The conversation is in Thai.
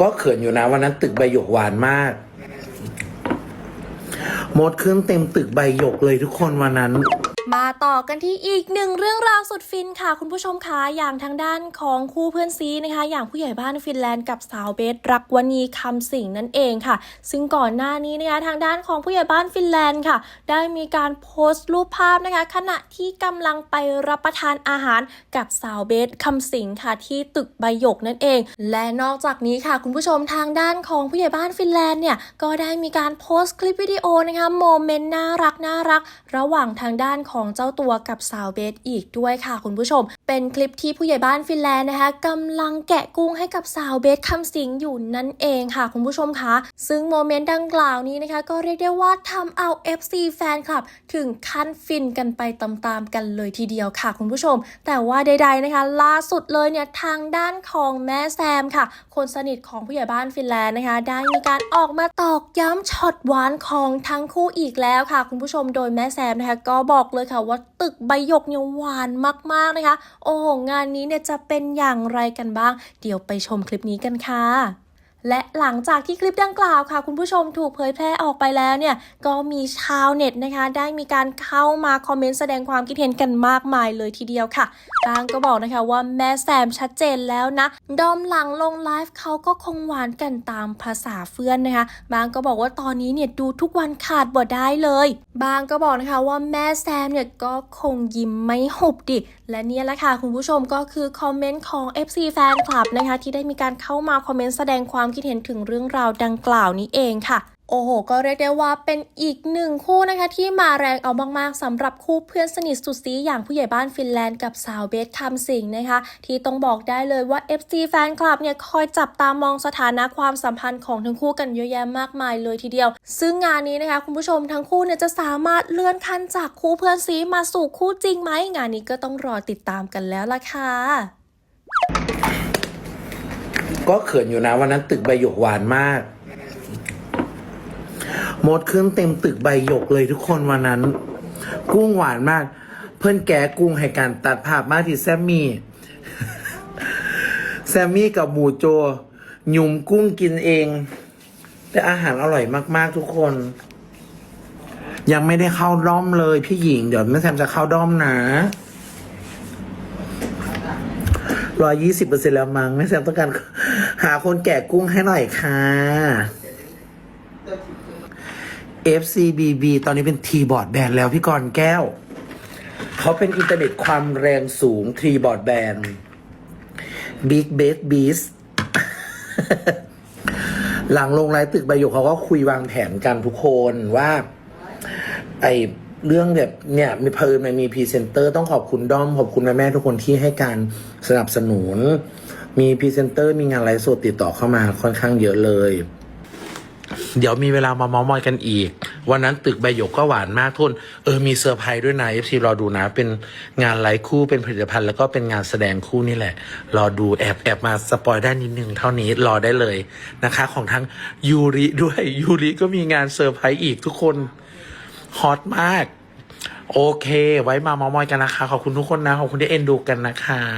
ก็เขินอยู่นะวันนั้นตึกใบหยกหวานมากหมดขึ้นเต็มตึกใบหยกเลยทุกคนวันนั้น มาต่อกันที่อีกหนึ่งเรื่องราวสุดฟินค่ะ คุณผู้ชมคะอย่างทางด้านของคู่เพื่อนซีนะคะ อย่างผู้ใหญ่บ้านฟินแลนด์กับสาวเบสรักวณีคำสิงนั่นเองค่ะ ซึ่งก่อนหน้านี้นะคะทางด้านของผู้ใหญ่บ้านฟินแลนด์ค่ะ ได้มีการโพสต์รูปภาพนะคะ ขณะที่กำลังไปรับประทานอาหารกับสาวเบสคำสิงค่ะ ที่ตึกใบหยกนั่นเอง และนอกจากนี้ค่ะ คุณผู้ชมทางด้านของผู้ใหญ่บ้านฟินแลนด์เนี่ยก็ได้มีการโพสต์คลิปวิดีโอนะคะโมเมนต์น่ารักน่ารัก ระหว่างทางด้านของของเจ้าตัวกับสาวเบสอีกด้วยค่ะคุณผู้ชม เป็นคลิปที่ผู้ใหญ่บ้านฟินแลนด์นะคะกำลังแกะกุ้งให้กับสาวเบสคำสิงอยู่นั่นเองค่ะคุณผู้ชมคะซึ่งโมเมนต์ดังกล่าวนี้นะคะ ก็เรียกได้ว่าทำเอา FC แฟนคลับ ถึงขั้นฟินกันไปตามๆกันเลยทีเดียวค่ะคุณผู้ชม แต่ว่าใด ๆนะคะ ล่าสุดเลยเนี่ยทางด้านของแม่แซมค่ะ คนสนิทของผู้ใหญ่บ้านฟินแลนด์นะคะ ได้มีการออกมาตอกย้ำช็อตหวานของทั้งคู่อีกแล้วค่ะ คุณผู้ชมโดยแม่แซมนะคะก็บอกเลยค่ะว่าตึกใบหยกเนี่ยหวานมากๆนะคะ โอ้โหงานนี้เนี่ยจะเป็นอย่างไรกันบ้าง เดี๋ยวไปชมคลิปนี้กันค่ะ และหลังจากที่คลิปดังกล่าวค่ะ คุณผู้ชมถูกเผยแพร่ออกไปแล้วเนี่ย ก็มีชาวเน็ตนะคะ ได้มีการเข้ามาคอมเมนต์แสดงความคิดเห็นกันมากมายเลยทีเดียวค่ะบางก็บอกนะคะว่าแม่แซมชัดเจนแล้วนะ ดอมหลังลงไลฟ์เขาก็คงหวานกันตามภาษาเพื่อนนะคะ บางก็บอกว่าตอนนี้เนี่ยดูทุกวันขาดบ่ได้เลย บางก็บอกนะคะว่าแม่แซมเนี่ยก็คงยิ้มไม่หุบดิ และเนี่ยแหละค่ะคุณผู้ชมก็คือคอมเมนต์ของ FC แฟนคลับนะคะที่ได้มีการเข้ามาคอมเมนต์แสดงความคิดเห็นถึงเรื่องราวดังกล่าวนี้เองค่ะโอ้โห ก็เรียกได้ว่าเป็นอีกหนึ่งคู่นะคะ ที่มาแรงเอามากๆสำหรับคู่เพื่อนสนิทสุดซีอย่างผู้ใหญ่บ้านฟินแลนด์กับสาวเบสคำสิงห์นะคะ ที่ต้องบอกได้เลยว่า FC แฟนคลับเนี่ยคอยจับตามองสถานะความสัมพันธ์ของทั้งคู่กันเยอะแยะมากมายเลยทีเดียว ซึ่งงานนี้นะคะคุณผู้ชมทั้งคู่เนี่ยจะสามารถเลื่อนขั้นจากคู่เพื่อนซีมาสู่คู่จริงไหมงานนี้ก็ต้องรอติดตามกันแล้วล่ะค่ะ ก็เขินอยู่นะวันนั้นตึกใบหยกหวานมาก หมดขึ้นเต็มตึกใบหยกเลยทุกคนวันนั้น กุ้งหวานมาก เพื่อนแกกุ้งให้การตัดภาพมาที่แซมมี่ แซมมี่กับหมูโจ หยุ่มกุ้งกินเอง แต่อาหารอร่อยมากๆทุกคน ยังไม่ได้เข้าด้อมเลยพี่หญิง เดี๋ยวแม่แซมจะเข้าด้อมนะ ร้อยยี่สิบเปอร์เซ็นแล้วมั้งแม่แซมต้องการ หาคนแกะกุ้งให้หน่อยค่ะ FCBB ตอนนี้เป็นทีบอร์ดแบนแล้วพี่กรณ์แก้ว เขาเป็นอินเทอร์เน็ตความแรงสูงทีบอร์ดแบน Big b a s e Beast หลังลงไลน์ตึกใบหยกเขาก็คุยวางแผนกันทุกคนว่า ไอ เรื่องแบบเนี่ยมีเพลินมันมีพรีเซนเตอร์ต้องขอบคุณด้อม ขอบคุณแม่แม่ทุกคนที่ให้การสนับสนุน มีพรีเซนเตอร์มีงานไลฟ์สดติดต่อเข้ามาค่อนข้างเยอะเลย เดี๋ยวมีเวลามาเมอมอยกันอีก วันนั้นตึกใบหยกก็หวานมากทุนเออมีเซอร์ไพรส์ด้วยนะ FC รอดูนะ เป็นงานไลฟ์คู่เป็นผลิตภัณฑ์ แล้วก็เป็นงานแสดงคู่นี่แหละ รอดูแอบแอบมาสปอยได้นิดนึงเท่านี้รอได้เลยนะคะ ของทั้งยูริด้วยยูริก็มีงานเซอร์ไพรส์อีกทุกคน ฮอตมาก โอเค ไว้มาเมามอยกันนะคะ ขอบคุณทุกคนนะ ขอบคุณที่เอ็นดูกันนะคะ